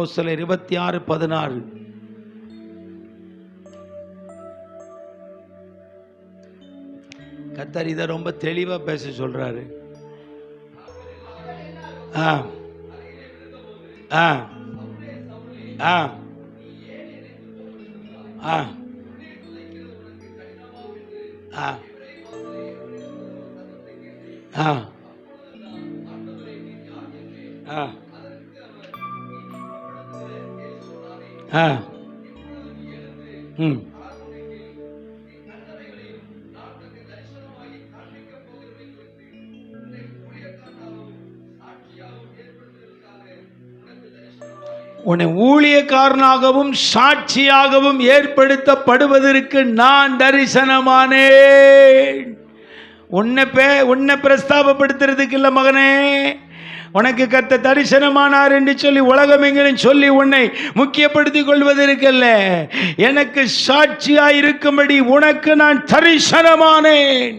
அப்போ சில இருபத்தி ஆறு பதினாறு. கத்தர் இதை ரொம்ப தெளிவாக பேச சொல்றாரு. ஆ. ஆ. ஆ. ஆ. ஆ. ஆ. ஆ. ஆ. ம். உன்னை ஊழியக்காரனாகவும் சாட்சியாகவும் ஏற்படுத்தப்படுவதற்கு நான் தரிசனமானேன். உன்னை பே உன்னை பிரஸ்தாபப்படுத்துறதுக்கு இல்லை மகனே. உனக்கு கத்த தரிசனமானார் என்று சொல்லி உலகமெங்கிலும் சொல்லி உன்னை முக்கியப்படுத்திக் கொள்வதற்கல்ல எனக்கு சாட்சியாய் இருக்கும்படி உனக்கு நான் தரிசனமானேன்.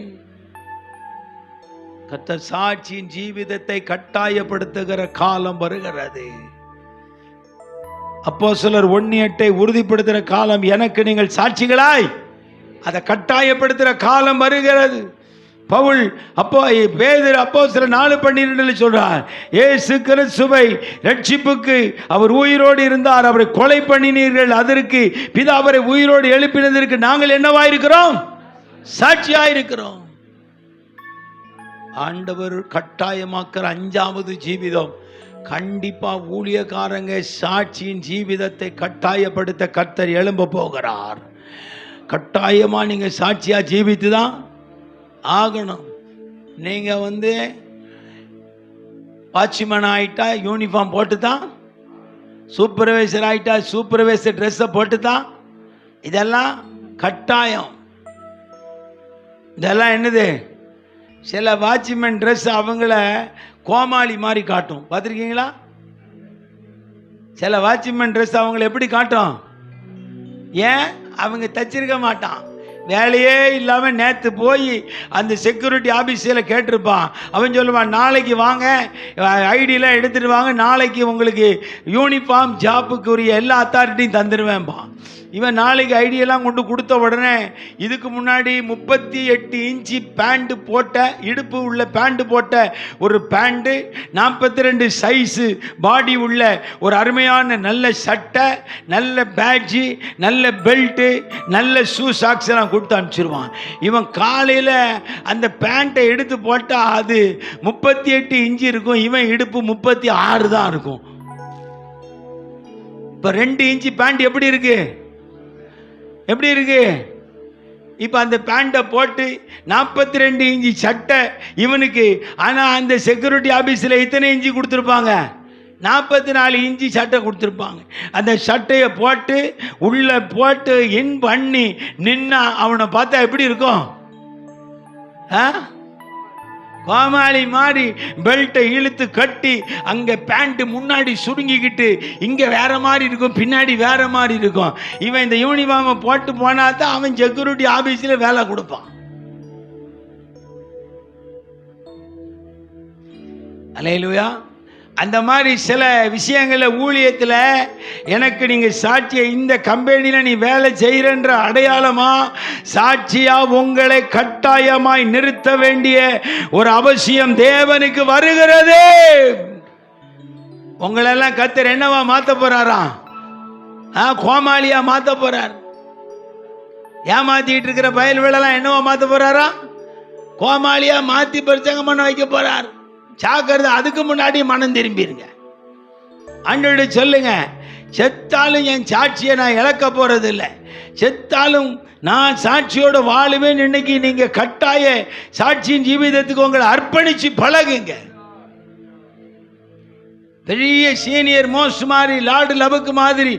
கத்த சாட்சியின் ஜீவிதத்தை கட்டாயப்படுத்துகிற காலம் வருகிறது. அப்போ சிலர் ஒன்னியட்டை உறுதிப்படுத்துகிற காலம் எனக்கு நீங்கள் சாட்சிகளாய் அதை கட்டாயப்படுத்துகிற காலம் வருகிறது. பவுல் அப்போ பேதர் அப்போ சில நாலு பன்னிரெண்டு சொல்றார் ஏசு கிறிஸ்துவை ரட்சிப்புக்கு அவர் உயிரோடு இருந்தார் அவரை கொலை பண்ணினீர்கள் அதற்கு பிதா அவரை உயிரோடு எழுப்பினதற்கு நாங்கள் என்னவாயிருக்கிறோம் சாட்சியாயிருக்கிறோம் ஆண்டவர் கட்டாயமாக்கிற அஞ்சாவது ஜீவிதம். கண்டிப்பா ஊழியக்காரங்க சாட்சியின் ஜீவிதத்தை கட்டாயப்படுத்த கர்த்தர் எழும்ப போகிறார். கட்டாயமா நீங்க சாட்சியா ஜீவித்து தான் ஆகணும். நீங்கள் வந்து வாட்ச்மேன் ஆகிட்டா யூனிஃபார்ம் போட்டு தான் சூப்பர்வைசர் ஆகிட்டா சூப்பர்வைசர் ட்ரெஸ்ஸை போட்டு தான் இதெல்லாம் கட்டாயம். இதெல்லாம் என்னது? சில வாட்ச்மேன் ட்ரெஸ் அவங்கள கோமாளி மாதிரி காட்டும். பார்த்துருக்கீங்களா? சில வாட்ச்மேன் ட்ரெஸ் அவங்கள எப்படி காட்டும்? ஏன்? அவங்க தச்சிருக்க மாட்டான். வேலையே இல்லாமல் நேற்று போய் அந்த செக்யூரிட்டி ஆஃபீஸில் கேட்டிருப்பான். அவன் சொல்லுவான் நாளைக்கு வாங்க ஐடியெலாம் எடுத்துகிட்டு வாங்க நாளைக்கு உங்களுக்கு யூனிஃபார்ம் ஜாப்புக்குரிய எல்லா அத்தாரிட்டியும் தந்துடுவேன்பான் இவன் நாளைக்கு ஐடியெல்லாம் கொண்டு கொடுத்த உடனே இதுக்கு முன்னாடி முப்பத்தி எட்டு இன்ச்சு பேண்ட்டு போட்ட இடுப்பு உள்ள பேண்ட்டு போட்ட ஒரு பேண்ட்டு நாற்பத்தி ரெண்டு சைஸு பாடி உள்ள ஒரு அருமையான நல்ல சட்டை நல்ல பேட்ஜி நல்ல பெல்ட்டு நல்ல ஷூ சாக்ஸ் எல்லாம் கொடுத்து அனுப்பிச்சிருவான். இவன் காலையில் அந்த பேண்ட்டை எடுத்து போட்டால் அது முப்பத்தி எட்டு இன்ச்சு இருக்கும். இவன் இடுப்பு முப்பத்தி ஆறு தான் இருக்கும். இப்போ ரெண்டு இன்ச்சு பேண்ட் எப்படி இருக்கு? எப்படி இருக்கு? இப்போ அந்த பேண்ட்டை போட்டு நாற்பத்தி ரெண்டு இன்ச்சு சட்டை இவனுக்கு. ஆனால் அந்த செக்யூரிட்டி ஆஃபீஸில் இத்தனை இன்ச்சு கொடுத்துருப்பாங்க? நாற்பத்தி நாலு இன்ச்சு சட்டை கொடுத்துருப்பாங்க. அந்த சட்டையை போட்டு உள்ளே போட்டு இன் பண்ணி நின்னா அவனை பார்த்தா எப்படி இருக்கும்? ஆ? கோமாளி மாதிரி பெல்ட்டை இழுத்து கட்டி அங்கே பேண்ட்டு முன்னாடி சுருங்கிக்கிட்டு இங்கே வேற மாதிரி இருக்கும் பின்னாடி வேற மாதிரி இருக்கும். இவன் இந்த யூனிஃபார்மை போட்டு போனா தான் அவன் செக்யூரிட்டி ஆஃபீஸில் வேலை கொடுப்பான். அலையிலுயா. அந்த மாதிரி சில விஷயங்களில் ஊழியத்தில் எனக்கு நீங்கள் சாட்சியை இந்த கம்பெனியில் நீ வேலை செய்கிறன்ற அடையாளமாக சாட்சியாக உங்களை கட்டாயமாய் நிறுத்த வேண்டிய ஒரு அவசியம் தேவனுக்கு வருகிறது. உங்களெல்லாம் கத்தர் என்னவா மாற்ற போகிறாராம் ஆ கோமாளியா மாற்ற போகிறார் ஏமாற்றிட்டு இருக்கிற பயல்களெல்லாம் என்னவா மாற்ற போகிறாராம் கோமாளியாக மாற்றி பிரச்சங்கம் பண்ண வைக்க போகிறார் சாக்கிறது அதுக்கு முன்னாடி மனம் திரும்பிடுங்க அன்றோடு சொல்லுங்க செத்தாலும் என் சாட்சியை நான் இழக்க போகிறது இல்லை செத்தாலும் நான் சாட்சியோட வாழுவேன். இன்னைக்கு நீங்கள் கட்டாய சாட்சியின் ஜீவிதத்துக்கு உங்களை அர்ப்பணித்து பழகுங்க. பெரிய சீனியர் மோஸ்ட் மாதிரி லார்டு லபுக்கு மாதிரி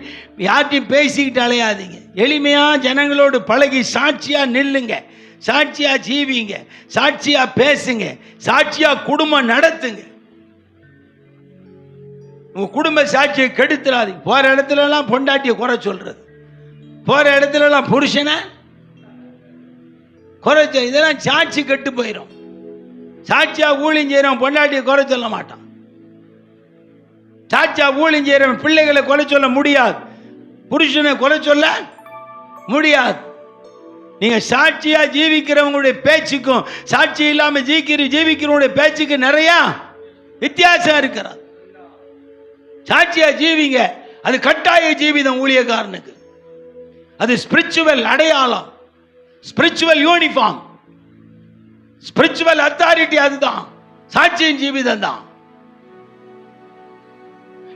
யார்ட்டையும் பேசிக்கிட்டு அலையாதீங்க. எளிமையாக ஜனங்களோடு பழகி சாட்சியாக நில்லுங்க. சாட்சியா ஜீவிங்க சாட்சியா பேசுங்க சாட்சியா குடும்பம் நடத்துங்க. உங்க குடும்ப சாட்சியை கெடுத்துறாதீங்க. போற இடத்துல எல்லாம் பொண்டாட்டியை குறை சொல்றது. போற இடத்துல எல்லாம் புருஷனை குறை சொல்~ இதெல்லாம் சாட்சி கெட்டு போயிடும் சாட்சியா ஊழியம் செய்யறோம் பொண்டாட்டியை குறை சொல்ல மாட்டான். சாட்சியா ஊழியம் செய்கிறவன் பிள்ளைகளை கொலை சொல்ல முடியாது. புருஷனை குறை சொல்ல முடியாது. நீங்க சாட்சியா ஜீவிக்கிறவங்களுடைய பேச்சுக்கும் சாட்சி இல்லாம ஜீக்கிற ஜீவிக்கிறவங்களுடைய பேச்சுக்கு நிறைய வித்தியாசம் இருக்கிற சாட்சியா ஜீவிங்க அது கட்டாய ஜீவிதம் ஊழியக்காரனுக்கு. அது ஸ்பிரிச்சுவல் அடையாளம். ஸ்பிரிச்சுவல் யூனிஃபார்ம் ஸ்பிரிச்சுவல் அத்தாரிட்டி அதுதான். சாட்சியின் ஜீவிதம் தான்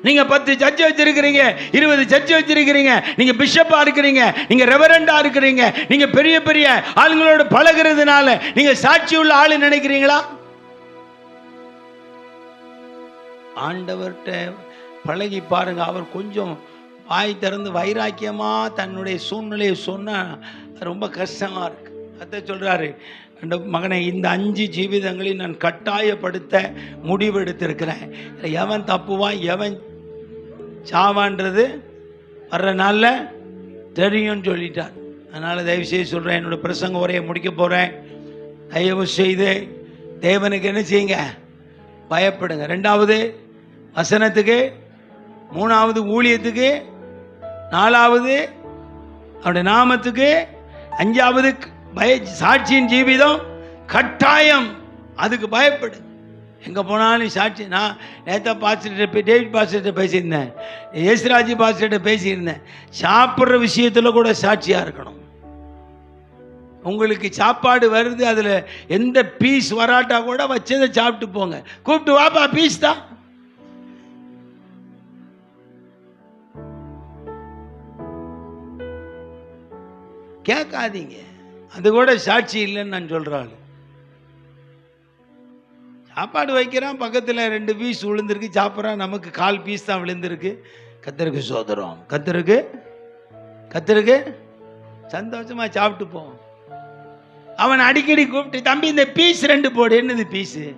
நீங்க பத்து சர்ச்சை வச்சிருக்கிறீங்க இருபது சர்ச்சை வச்சிருக்கிறீங்க நீங்க பிஷப்பா இருக்கிறீங்க நீங்க ரெவரண்டா இருக்கிறீங்க நீங்க பெரிய பெரிய ஆளுங்களோட பழகுறதுனால நீங்க சாட்சி உள்ள ஆளு நினைக்கிறீங்களா? ஆண்டவர்கிட்ட பழகி பாருங்க அவர் கொஞ்சம் வாய் திறந்து வைராக்கியமா தன்னுடைய சூழ்நிலையை சொன்னா ரொம்ப கஷ்டமா இருக்கு. அத்தை சொல்றாரு அந்த மகனை இந்த அஞ்சு ஜீவிதங்களையும் நான் கட்டாயப்படுத்த முடிவெடுத்திருக்கிறேன் எவன் தப்புவான் எவன் சாவான்றது வர்ற நாளில் தெரியும்னு சொல்லிட்டார். அதனால் தயவு செய்து சொல்கிறேன் என்னோட பிரசங்க உரையை முடிக்க போகிறேன் தயவு செய்து தேவனுக்கு என்ன செய்யுங்க? பயப்படுங்க. ரெண்டாவது வசனத்துக்கு மூணாவது ஊழியத்துக்கு நாலாவது அவருடைய நாமத்துக்கு அஞ்சாவது பய சாட்சியின் ஜீவிதம் கட்டாயம். அதுக்கு பயப்படு. எங்கே போனாலும் சாட்சி. நான் நேத்தா பாஸ்டர்கிட்ட டேவிட் பாஸ்டர்கிட்ட பேசியிருந்தேன். யேசுராஜி பாஸ்டர்கிட்ட பேசியிருந்தேன். சாப்பிட்ற விஷயத்தில் கூட சாட்சியாக இருக்கணும். உங்களுக்கு சாப்பாடு வருது அதில் எந்த பீஸ் வராட்டா கூட வச்சதை சாப்பிட்டு போங்க. கூப்பிட்டு வாப்பா பீஸ் தான். கேட்காதீங்க. அது கூட சாட்சி இல்லைன்னு நான் சொல்கிறாள் சாப்பாடு வைக்கிறான் பக்கத்தில் ரெண்டு பீஸ் விழுந்திருக்கு சாப்பிட்றான் நமக்கு கால் பீஸ் தான் விழுந்திருக்கு. கத்தருக்கு சோதரம். கத்தருக்கு? கத்தருக்கு? சந்தோஷமாக சாப்பிட்டு போவோம் அவன் அடிக்கடி கூப்பிட்டு தம்பி இந்த பீஸ் ரெண்டு போடு என்னது பீஸு?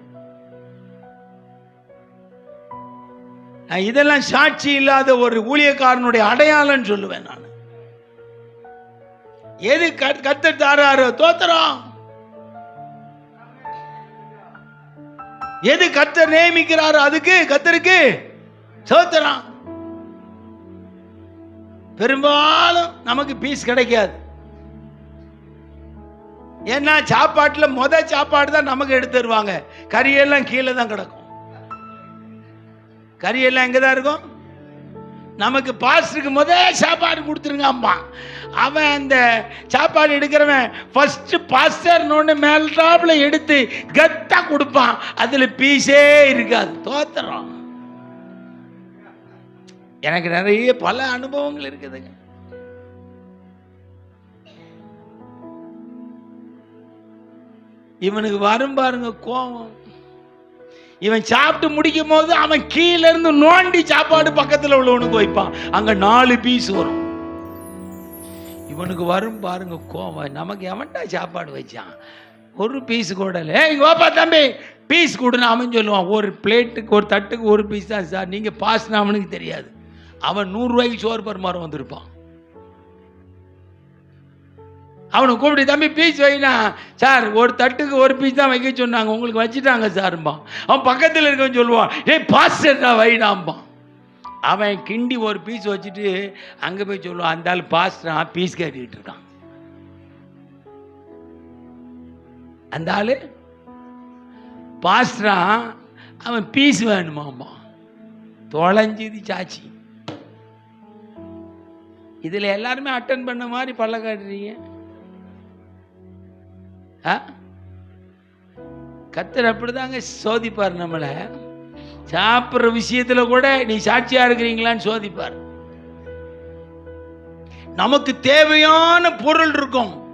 நான் இதெல்லாம் சாட்சி இல்லாத ஒரு ஊழியக்காரனுடைய அடையாளம்னு சொல்லுவேன் நான். எது கத்- கத்தர் தாராரோ தோத்துறோம் எது கத்தர் நியமிக்கிறாரோ அதுக்கு கத்தருக்கு சோத்திரம். பெரும்பாலும் நமக்கு பீஸ் கிடைக்காது. ஏன்னா சாப்பாட்டில் மொத சாப்பாடு தான் நமக்கு எடுத்து தருவாங்க. கறியெல்லாம் கீழே தான் கிடக்கும். கறியெல்லாம் எங்கே தான் இருக்கும்? நமக்கு பாஸ்டருக்கு முதல் சாப்பாடு கொடுத்துருங்க அம்மா. அவன் அந்த சாப்பாடு எடுக்கிறவன் ஃபர்ஸ்ட் பாஸ்டர்னு மேல்டாப்பில் எடுத்து கத்தா கொடுப்பான். அதில் பீஸே இருக்காது. தோத்துறோம். எனக்கு நிறைய பல அனுபவங்கள் இருக்குதுங்க. இவனுக்கு வரும் பாருங்க கோபம். இவன் சாப்பிட்டு முடிக்கும் போது அவன் கீழ இருந்து நோண்டி சாப்பாடு பக்கத்துல உள்ளவனுக்கு வைப்பான். அங்க நாலு பீஸ் வரும். இவனுக்கு வரும் பாருங்க கோவம். நமக்கு எவன்டா சாப்பாடு வச்சான்? ஒரு பீஸ் கூட இல்லை. ஏய் வாப்பா தம்பி பீஸ் கொடுன்னு அவன் சொல்லுவான். ஒரு பிளேட்டுக்கு ஒரு தட்டுக்கு ஒரு பீஸ் தான் சார். நீங்கள் பாஸ்னா அவனுக்கு தெரியாது. அவன் நூறுரூவாய்க்கு சோறு பருமாறம் வந்திருப்பான். அவனை கூப்பிட்டு தம்பி பீஸ் வைனா. சார் ஒரு தட்டுக்கு ஒரு பீஸ் தான் வைக்க சொன்னாங்க. உங்களுக்கு வச்சுட்டாங்க சார்பான் அவன் பக்கத்தில் இருக்கவன் சொல்லுவான் டேய் பாஸ்டர்டா வைடாம்பான் அவன் கிண்டி ஒரு பீஸ் வச்சுட்டு அங்கே போய் சொல்லுவான் அந்த ஆள் பாஸ்டரா பீஸ் கேட்டுக்கிட்டு இருக்கான். அந்த ஆள் பாஸ்டரா அவன் பீஸ் வேணுமாம்மா தொலைஞ்சுது சாச்சி. இதில் எல்லாருமே அட்டன் பண்ண மாதிரி பல்ல காட்டுறீங்க. கத்தர் அப்படிதாங்க சோதிப்பார் நம்மளை. சாப்பிட்ற விஷயத்துல கூட நீ சாட்சியா இருக்கிறீங்களான்னு சோதிப்பார். நமக்கு தேவையான பொருள் இருக்கும்.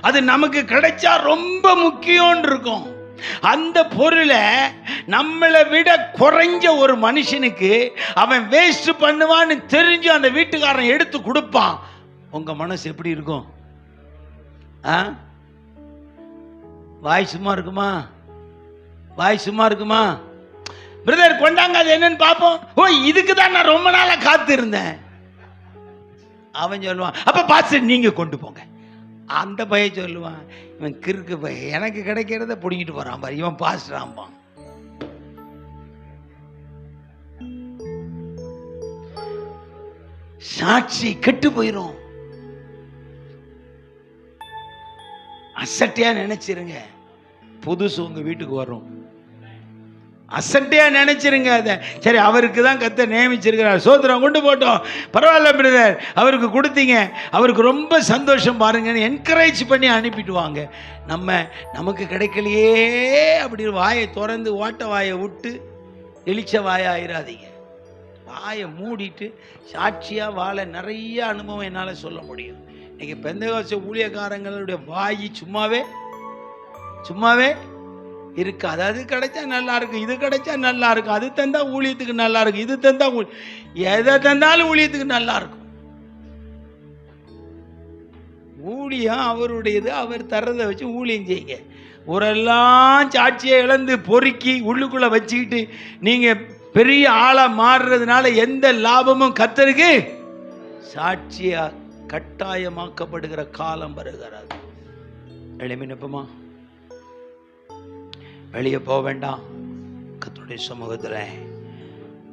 அது நமக்கு கிடைச்சா ரொம்ப முக்கியம் இருக்கும். அந்த பொருளை நம்மளை விட குறைஞ்ச ஒரு மனுஷனுக்கு அவன் வேஸ்ட் பண்ணுவான்னு தெரிஞ்சு அந்த வீட்டுக்காரன் எடுத்து கொடுப்பான். உங்க மனசு எப்படி இருக்கும்? ஆ? வாய் சும்மா இருக்குமா? வாய் சும்மா இருக்குமா? பிரதர் கொண்டாங்க அது என்னன்னு பார்ப்போம் ஓ இதுக்கு தான் நான் ரொம்ப நாளாக காத்து இருந்தேன் அவன் சொல்லுவான் அப்போ பாஸ்டர் நீங்கள் கொண்டு போங்க. அந்த பையன் சொல்லுவான் இவன் கிறுக்கு பையன். எனக்கு கிடைக்கிறத பிடிங்கிட்டு போகிறான் பாரு. இவன் பாஸ்டர் ஆம்பான் சாட்சி கெட்டு போயிடும் அசட்டையா நினைச்சிருங்க. புதுசு உங்க வீட்டுக்கு வரும். அசட்டையா நினைச்சிருங்க அதை. சரி அவருக்கு தான் கத்த நியமிச்சிருக்கிறார். சோதரம் கொண்டு போட்டோம். பரவாயில்ல பிரதர். அவருக்கு கொடுத்தீங்க. அவருக்கு ரொம்ப சந்தோஷம் பாருங்கன்னு என்கரேஜ் பண்ணி அனுப்பிட்டு வாங்க நம்ம நமக்கு கிடைக்கலையே அப்படி வாயை திறந்து ஓட்ட வாயை விட்டு எலிச்ச வாயை ஆயிராதீங்க. வாயை மூடிட்டு சாட்சியாக வாழ நிறைய அனுபவம் என்னால் சொல்ல முடியும். இன்னைக்கு பெந்தகாச ஊழியக்காரங்களுடைய வாய் சும்மாவே சும்மாவே இருக்காது அது கிடைச்சா நல்லா இருக்கும் இது கிடைச்சா நல்லா இருக்கும் அது தந்தா ஊழியத்துக்கு நல்லா இருக்கும் இது தந்தா ஊழி- எதை தந்தாலும் ஊழியத்துக்கு நல்லா இருக்கும். ஊழியம் அவருடையது அவர் தர்றதை வச்சு ஊழியம் செய்யுங்க. உரெல்லாம் சாட்சியை இழந்து பொறுக்கி உள்ளுக்குள்ள வச்சுக்கிட்டு நீங்க பெரிய ஆளா மாறுறதுனால எந்த லாபமும் கத்தருக்கு சாட்சியா கட்டாயமாக்கப்படுகிற காலம் வருகிறது. எளிமினப்பமா வெளியே போக வேண்டாம். கத்துடைய சமூகத்தில்.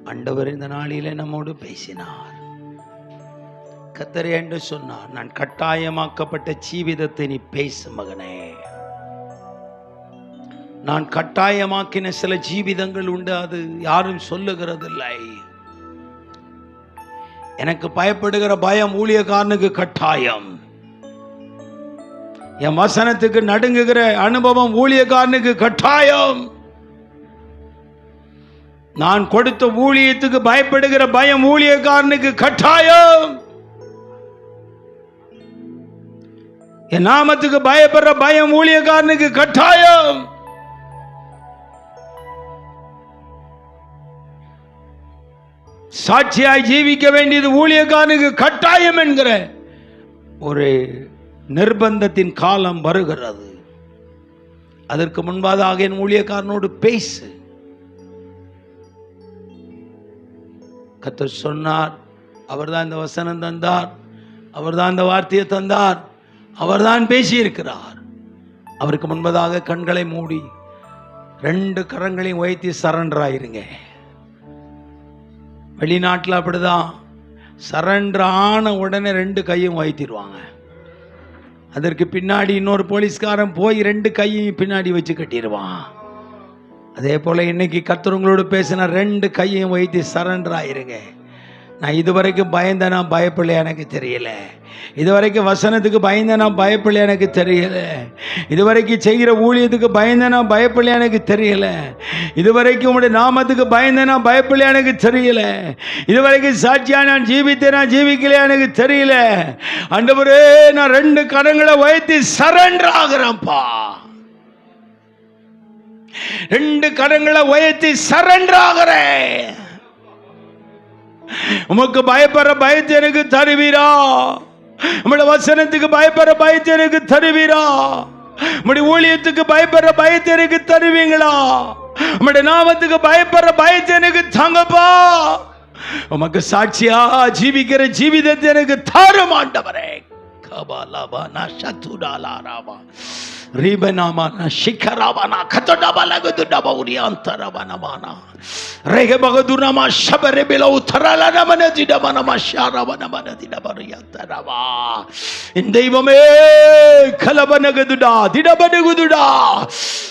அண்டவர் இந்த நாளிலே நம்மோடு பேசினார். கத்தர் என்று சொன்னார் நான் கட்டாயமாக்கப்பட்ட ஜீவிதத்தை நீ பேசு மகனே. நான் கட்டாயமாக்கின சில ஜீவிதங்கள் உண்டு அது யாரும் சொல்லுகிறதில்லை. எனக்கு பயப்படுகிற பயம் ஊழியக்காரனுக்கு கட்டாயம். என் வசனத்துக்கு நடுங்குகிற அனுபவம் ஊழியக்காரனுக்கு கட்டாயம். நான் கொடுத்த ஊழியத்துக்கு பயப்படுகிற பயம் ஊழியக்காரனுக்கு கட்டாயம். என் நாமத்துக்கு பயப்படுற பயம் ஊழியக்காரனுக்கு கட்டாயம். சாட்சியாய் ஜீவிக்க வேண்டியது ஊழியக்காரனுக்கு கட்டாயம் என்கிற ஒரு நிர்பந்தத்தின் காலம் வருகிறது. அதற்கு முன்பாக என் ஊழியக்காரனோடு பேசு. கத்தர் சொன்னார் அவர்தான் இந்த வசனம் தந்தார் அவர்தான் இந்த வார்த்தையை தந்தார் அவர்தான் பேசியிருக்கிறார். அவருக்கு முன்பதாக கண்களை மூடி ரெண்டு கரங்களையும் உயர்த்தி சரண்டராயிருங்க. வெளிநாட்டில் அப்படிதான். சரண்டர் உடனே ரெண்டு கையும் உயர்த்திடுவாங்க அதற்கு பின்னாடி இன்னொரு போலீஸ்காரன் போய் ரெண்டு கையும் பின்னாடி வச்சு கட்டிடுவான் அதே போல் இன்னைக்கு கத்துறவங்களோடு பேசின ரெண்டு கையையும் வைத்து சரண்டர் ஆயிருங்க நான் இதுவரைக்கும் பயந்தேனா பயப்பில்லை எனக்கு தெரியல. இதுவரைக்கும் வசனத்துக்கு பயந்தேனா பயப்பில்லை எனக்கு தெரியல. இதுவரைக்கும் செய்கிற ஊழியத்துக்கு பயந்தேனா பயப்பில்லை எனக்கு தெரியல. இதுவரைக்கும் உங்களுடைய நாமத்துக்கு பயந்தேனா பயப்பில்லை எனக்கு தெரியல. இதுவரைக்கும் சாட்சியா நான் ஜீவித்தேனா ஜீவிக்கலையா எனக்கு தெரியல. ஆண்டவரே நான் ரெண்டு கரங்களை வைத்து சரண்டர் ஆகிறேன்ப்பா. ரெண்டு கரங்களை உயர்த்தி சரண்டர் ஆகிறேன். உமக்கு பயப்படுற பயத்தை எனக்கு தருவீரா? உங்களோட வசனத்துக்கு பயப்படுற பயத்தை எனக்கு தருவீரா? உங்களுடைய ஊழியத்துக்கு பயப்படுற பயத்தை எனக்கு தருவீங்களா? உங்களுடைய நாமத்துக்கு பயப்படுற பயத்தை எனக்கு தாங்கப்பா. உமக்கு சாட்சியா ஜீவிக்கிற ஜீவிதத்தை எனக்கு தாரும் ஆண்டவரே கபாலாபா நான் சத்துடாலா రీబనామాన శిఖరావన కథడబలగుదుడబౌరియాంతరవనమాన రేగబగదునమ శబరిబిల ఉత్తరలనమన దిడమనమ శారవనమన దిడబరుయంతరవా దైవమే కలబనగదుడా దిడబనగుదుడా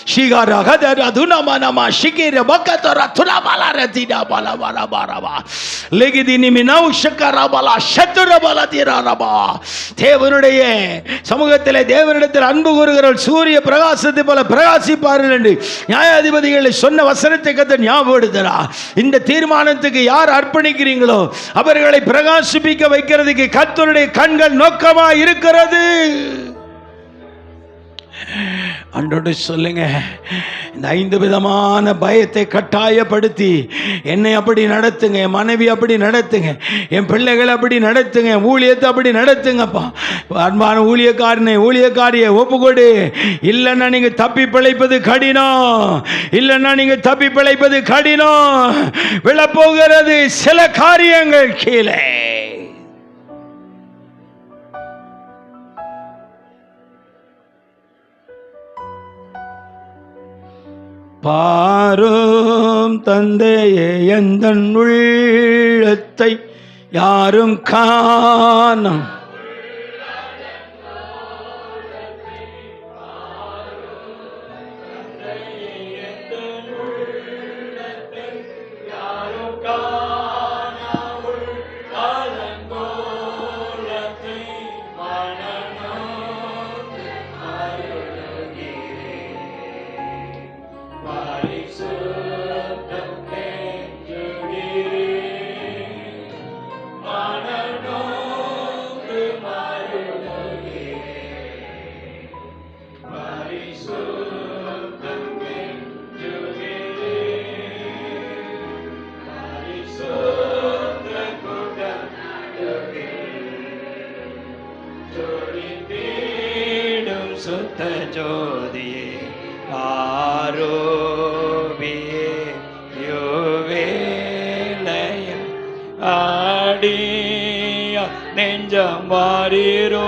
శిగర కదరదునమనమ శిగిర బకతర తులబలర దిడబలవరబరవా லெகிதினி மினவு ஷக்கரபல சத்துரபல திரரபா தேவனுடைய சமூகத்தில் தேவனிடத்தில் அன்பு கூறுகிறவள் சூரிய பிரகாசத்தை போல பிரகாசிப்பார்கள் என்று நியாயாதிபதிகளை சொன்ன வசனத்தை கத்த ஞாபகப்படுத்தரா இந்த தீர்மானத்துக்கு யார் அர்ப்பணிக்கிறீங்களோ அவர்களை பிரகாசிப்பிக்க வைக்கிறதுக்கு கத்தருடைய கண்கள் நோக்கமா இருக்கிறது. அன்றோடு சொல்லுங்க. இந்த ஐந்து விதமான பயத்தை கட்டாயப்படுத்தி என்னை அப்படி நடத்துங்க என் மனைவி அப்படி நடத்துங்க என் பிள்ளைகள் அப்படி நடத்துங்க ஊழியத்தை அப்படி நடத்துங்கப்பா. அன்பான ஊழியக்காரனை ஊழியக்காரியை ஒப்புக்கொடு. இல்லைன்னா நீங்க தப்பி பிழைப்பது கடினம். இல்லைன்னா நீங்க தப்பி பிழைப்பது கடினம். விழப்போகிறது சில காரியங்கள் கீழே. பாரும் தந்தையே எந்த உள்ளத்தை யாரும் காணம். தேடும் சுத்த ஜோதியே ஆரோபியே யோவேலயம் ஆடிய நெஞ்சம் வாரீரோ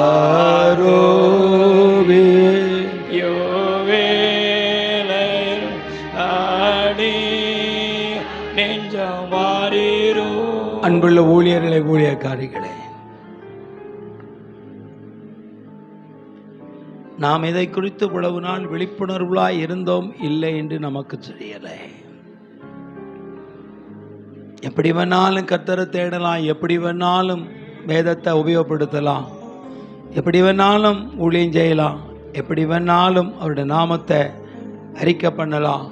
ஆரோவே அன்புள்ள ஊழியர்களே ஊழியக்காரிகளே நாம் இதை குறித்து இவ்வளவு நாள் விழிப்புணர்வுலாய் இருந்தோம்? இல்லை என்று நமக்கு தெரியலை. எப்படி வேணாலும் கத்தரை தேடலாம் எப்படி வேணாலும் வேதத்தை உபயோகப்படுத்தலாம் எப்படி வேணாலும் ஊழியம் செய்யலாம் எப்படி வேணாலும் அவருடைய நாமத்தை அறிக்கை பண்ணலாம்.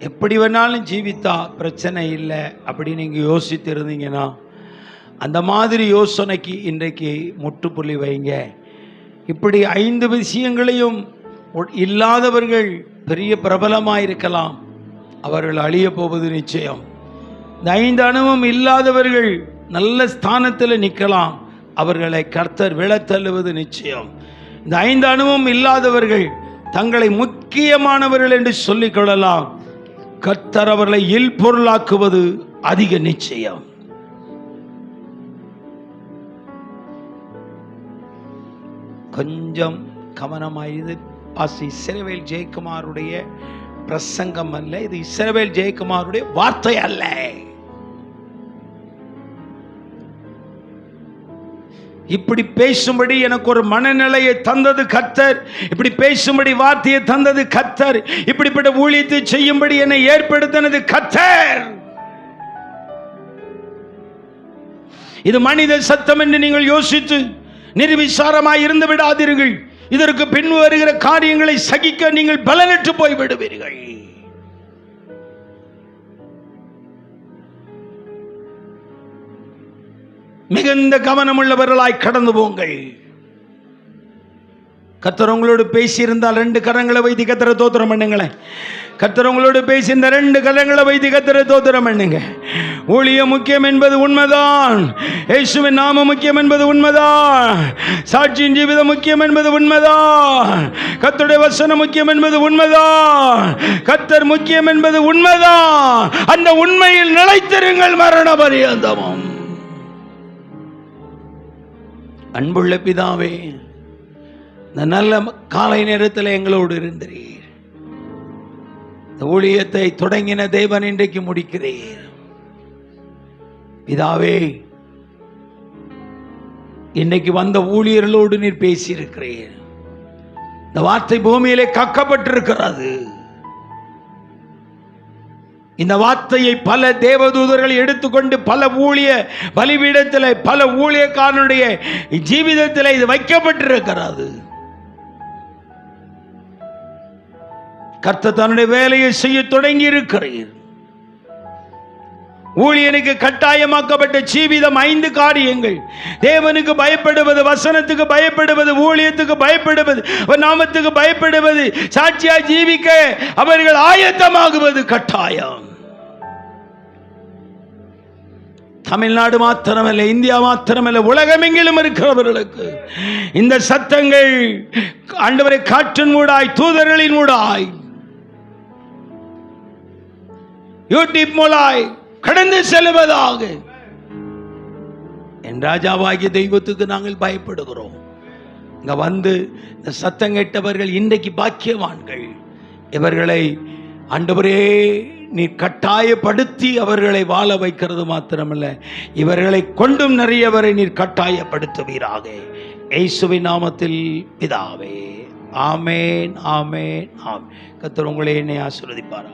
எப்படி வேணாலும் ஜீவித்தா பிரச்சனை இல்லை அப்படின்னு நீங்கள் யோசித்து இருந்தீங்கன்னா அந்த மாதிரி யோசனைக்கு இன்றைக்கு முற்றுப்புள்ளி வைங்க. இப்படி ஐந்து விஷயங்களையும் இல்லாதவர்கள் பெரிய பிரபலமாக இருக்கலாம். அவர்கள் அழிய போவது நிச்சயம். இந்த ஐந்து அணுவும் இல்லாதவர்கள் நல்ல ஸ்தானத்தில் நிற்கலாம். அவர்களை கர்த்தர் விழத்தள்ளுவது நிச்சயம். இந்த ஐந்து அணுவும் இல்லாதவர்கள் தங்களை முக்கியமானவர்கள் என்று சொல்லிக் கத்தர் அவர்களை இல் பொருளாக்குவது அதிக நிச்சயம். கொஞ்சம் கவனமாக இது பாஸ் இஸ்ரவேல் ஜெயக்குமாருடைய பிரசங்கம் அல்ல இது இஸ்ரவேல் ஜெயக்குமாருடைய வார்த்தை அல்ல. இப்படி பேசும்படி எனக்கு ஒரு மனநிலையை தந்தது கத்தர் இப்படி பேசும்படி வார்த்தையை தந்தது கத்தர் இப்படிப்பட்ட ஊழியத்தை செய்யும்படி என்னை ஏற்படுத்தினது கத்தர் இது மனித சத்தம் என்று நீங்கள் யோசித்து நிர்விசாரமாய் இருந்து விடாதீர்கள். இதற்கு பின் வருகிற காரியங்களை சகிக்க நீங்கள் பலனற்று போய் விடுவீர்கள் மிகுந்த கவனமுள்ளவர்களாய் கடந்து போங்கள். கத்தர் உங்களோடு பேசியிருந்தால் ரெண்டு கரங்களை வைத்து கத்தரை தோத்திரம் பண்ணுங்களேன் கத்தர் உங்களோடு பேசியிருந்த ரெண்டு கரங்களை வைத்து கத்தரை தோத்திரம் பண்ணுங்க. ஊழிய முக்கியம் என்பது உண்மைதான். இயேசுவின் நாம முக்கியம் என்பது உண்மைதான். சாட்சியின் ஜீவிதம் முக்கியம் என்பது உண்மைதான். கத்தருடைய வசனம் முக்கியம் என்பது உண்மைதான். கத்தர் முக்கியம் என்பது உண்மைதான். அந்த உண்மையில் நிலைத்திருங்கள் மரண பரியந்தமும். அன்புள்ள பிதாவே இந்த நல்ல காலை நேரத்தில் எங்களோடு இருந்தீர். இந்த ஊழியத்தை தொடங்கின தேவன் இன்றைக்கு முடிக்கிறீர். பிதாவே இன்னைக்கு வந்த ஊழியர்களோடு நீர் பேசியிருக்கிறீர். இந்த வார்த்தை பூமியிலே கக்கப்பட்டிருக்கிறது. இந்த வார்த்தையை பல தேவதூதர்கள் எடுத்துக்கொண்டு பல ஊழிய பலிபீடத்தில் பல ஊழியக்காரனுடைய ஜீவிதத்தில் இது வைக்கப்பட்டிருக்கிறது. கர்த்த தன்னுடைய வேலையை செய்ய தொடங்கி இருக்கிறீர் ஊழியனுக்கு கட்டாயமாக்கப்பட்ட ஜீவிதம் ஐந்து காரியங்கள். தேவனுக்கு பயப்படுவது வசனத்துக்கு பயப்படுவது ஊழியத்துக்கு பயப்படுவது நாமத்துக்கு பயப்படுவது சாட்சியாய் ஜீவிக்க அவர்கள் ஆயத்தமாகுவது கட்டாயம். தமிழ்நாடு மாத்திரமல்ல இந்தியா மாத்திரமல்ல உலகமெங்கிலும் இருக்கிறவர்களுக்கு இந்த சத்தங்கள் ஆண்டவரை காற்றின் மூடாய் தூதர்களின் மூடாய் யூடியூப் மூலாய் கடந்து செல்வதாக என் ராஜாவாகிய தெய்வத்துக்கு நாங்கள் பயப்படுகிறோம். இங்க வந்து இந்த சத்தம் கேட்டவர்கள் இன்றைக்கு பாக்கியவான்கள். இவர்களை ஆண்டவரே நீர் கட்டாயப்படுத்தி அவர்களை வாழ வைக்கிறது மாத்திரமல்ல இவர்களை கொண்டும் நிறையவரை நீர் கட்டாயப்படுத்துவீராக. இயேசுவின் நாமத்தில் பிதாவே. ஆமேன் ஆமேன் ஆம் கத்தர் உங்களை என்னை ஆசீர்வதிப்பாரா